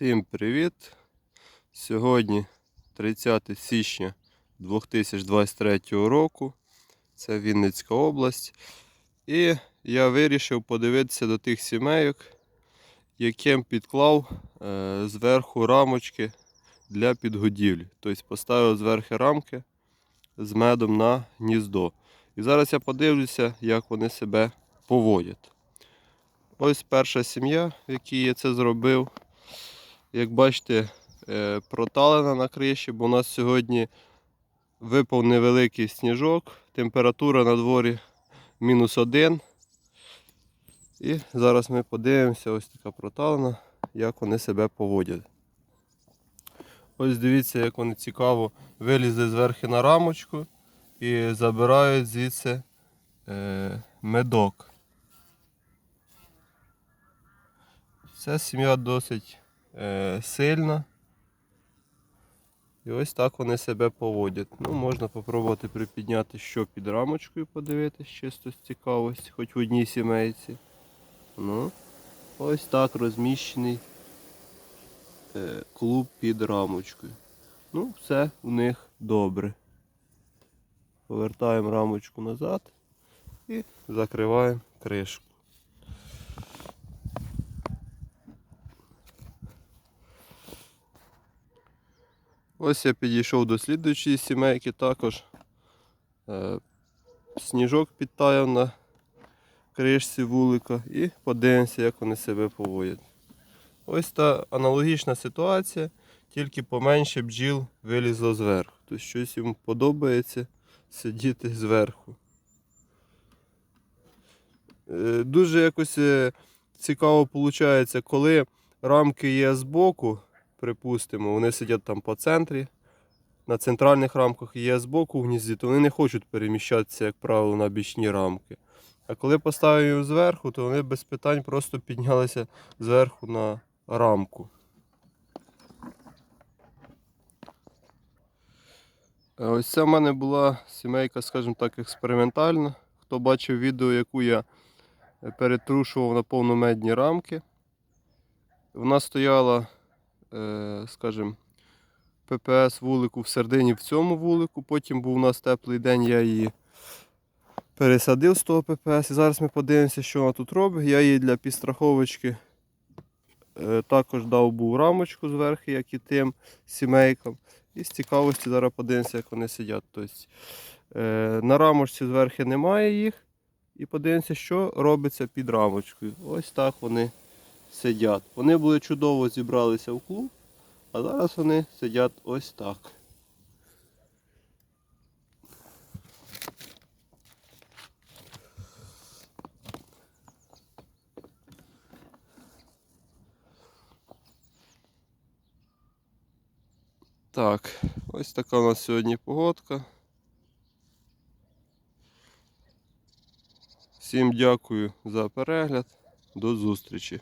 Всім привіт! Сьогодні 30 січня 2023 року. Це Вінницька область. І я вирішив подивитися до тих сімейок, яким підклав е, зверху рамочки для підгодівлі. Тобто поставив зверху рамки з медом на гніздо. І зараз я подивлюся, як вони себе поводять. Ось перша сім'я, в якій я це зробив. Як бачите, е, проталена на криші, бо у нас сьогодні випав невеликий сніжок, температура на дворі мінус один. І зараз ми подивимося, ось така проталена, як вони себе поводять. Ось дивіться, як вони цікаво вилізли зверху на рамочку і забирають звідси е, медок. Ця сім'я досить е, сильна. І ось так вони себе поводять. Ну, можна спробувати припідняти, що під рамочкою подивитись, чисто з цікавості, хоч в одній сімейці. Ну, ось так розміщений е, клуб під рамочкою. Ну, все у них добре. Повертаємо рамочку назад і закриваємо кришку. Ось я підійшов до слідуючої сімейки також. Е, сніжок підтаяв на кришці вулика і подивимося, як вони себе поводять. Ось та аналогічна ситуація, тільки поменше бджіл вилізло зверху. Тобто щось їм подобається сидіти зверху. Е, Дуже якось е, цікаво виходить, коли рамки є збоку, припустимо, вони сидять там по центрі. На центральних рамках є збоку в гнізді, то вони не хочуть переміщатися, як правило, на бічні рамки. А коли поставив їх зверху, то вони без питань просто піднялися зверху на рамку. Ось це в мене була сімейка, скажімо так, експериментальна. Хто бачив відео, яку я перетрушував на повномедні рамки. Вона стояла скажімо, ППС вулику в середині в цьому вулику. Потім був у нас теплий день, я її пересадив з того ППС. І зараз ми подивимося, що вона тут робить. Я їй для підстраховочки е, також дав був рамочку зверху, як і тим сімейкам. І з цікавості зараз подивимося, як вони сидять. Тобто, е, на рамочці зверху немає їх. І подивимося, що робиться під рамочкою. Ось так вони сидять. Вони були чудово зібралися в клуб, а зараз вони сидять ось так. Так, ось така у нас сьогодні погодка. Всім дякую за перегляд. До зустрічі!